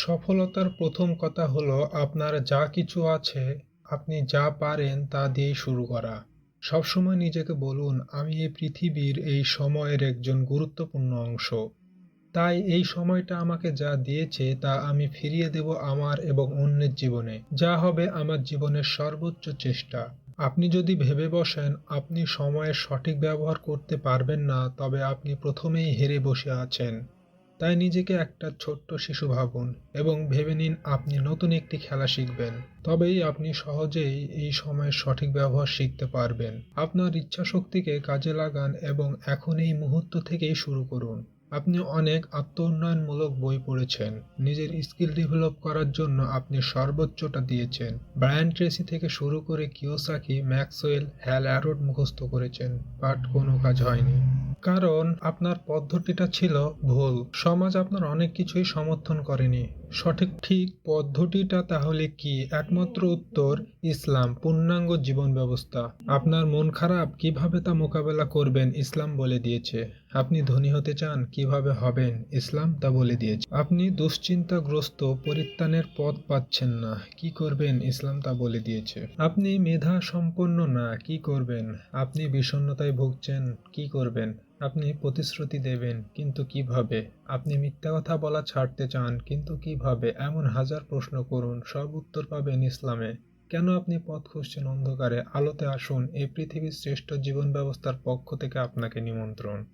সফলতার প্রথম কথা হলো আপনার যা কিছু আছে, আপনি যা পারেন তা দিয়েই শুরু করা। সবসময় নিজেকে বলুন, আমি এই পৃথিবীর এই সময়ের একজন গুরুত্বপূর্ণ অংশ। তাই এই সময়টা আমাকে যা দিয়েছে তা আমি ফিরিয়ে দেব আমার এবং অন্যের জীবনে। যা হবে আমার জীবনের সর্বোচ্চ চেষ্টা। আপনি যদি ভেবে বসেন আপনি সময়ের সঠিক ব্যবহার করতে পারবেন না তবে আপনি প্রথমেই হেরে বসে আছেন। তাই নিজেকে একটা ছোট্ট শিশু ভাবুন এবং ভেবে নিন আপনি নতুন একটি খেলা শিখবেন। তবেই আপনি সহজেই এই সময়ের সঠিক ব্যবহার শিখতে পারবেন। আপনার ইচ্ছাশক্তিকে কাজে লাগান এবং এখন এই মুহূর্ত থেকেই শুরু করুন। আপনি অনেক আত্ম-উন্নয়নমূলক বই পড়েছেন। নিজের স্কিল ডেভেলপ করার জন্য আপনি সর্বোচ্চটা দিয়েছেন। ব্রায়ান ট্রেসি থেকে শুরু করে কিওসাকি, ম্যাক্সওয়েল, হ্যাল অ্যারোড মুখস্থ করেছেন, বাট কোনো কাজ হয়নি। কারণ আপনার পদ্ধতিটা ছিল ভুল। সমাজ আপনার অনেক কিছুই সমর্থন করেনি। সঠিক ঠিক পদ্ধতিটা তাহলে কি? একমাত্র উত্তর, ইসলাম, পূর্ণাঙ্গ জীবন ব্যবস্থা। আপনার মন খারাপ, কীভাবে তা মোকাবেলা করবেন ইসলাম বলে দিয়েছে। আপনি ধনী হতে চান, কীভাবে হবেন ইসলাম তা বলে দিয়েছে। আপনি দুশ্চিন্তাগ্রস্ত, পরিত্রাণের পথ পাচ্ছেন না কি করবেন ইসলাম তা বলে দিয়েছে। আপনি মেধা সম্পন্ন না, কি করবেন? আপনি বিষণ্ণতায় ভুগছেন, কি করবেন? আপনি প্রতিশ্রুতি দেবেন, কিন্তু কীভাবে? আপনি মিথ্যা কথা বলা ছাড়তে চান, কিন্তু কীভাবে? এমন হাজার প্রশ্ন করুন, সব উত্তর পাবেন ইসলামে। কেন আপনি পথ খুঁজছেন অন্ধকারে? আলোতে আসুন, এই পৃথিবীর শ্রেষ্ঠ জীবন ব্যবস্থার পক্ষ থেকে আপনাকে নিমন্ত্রণ।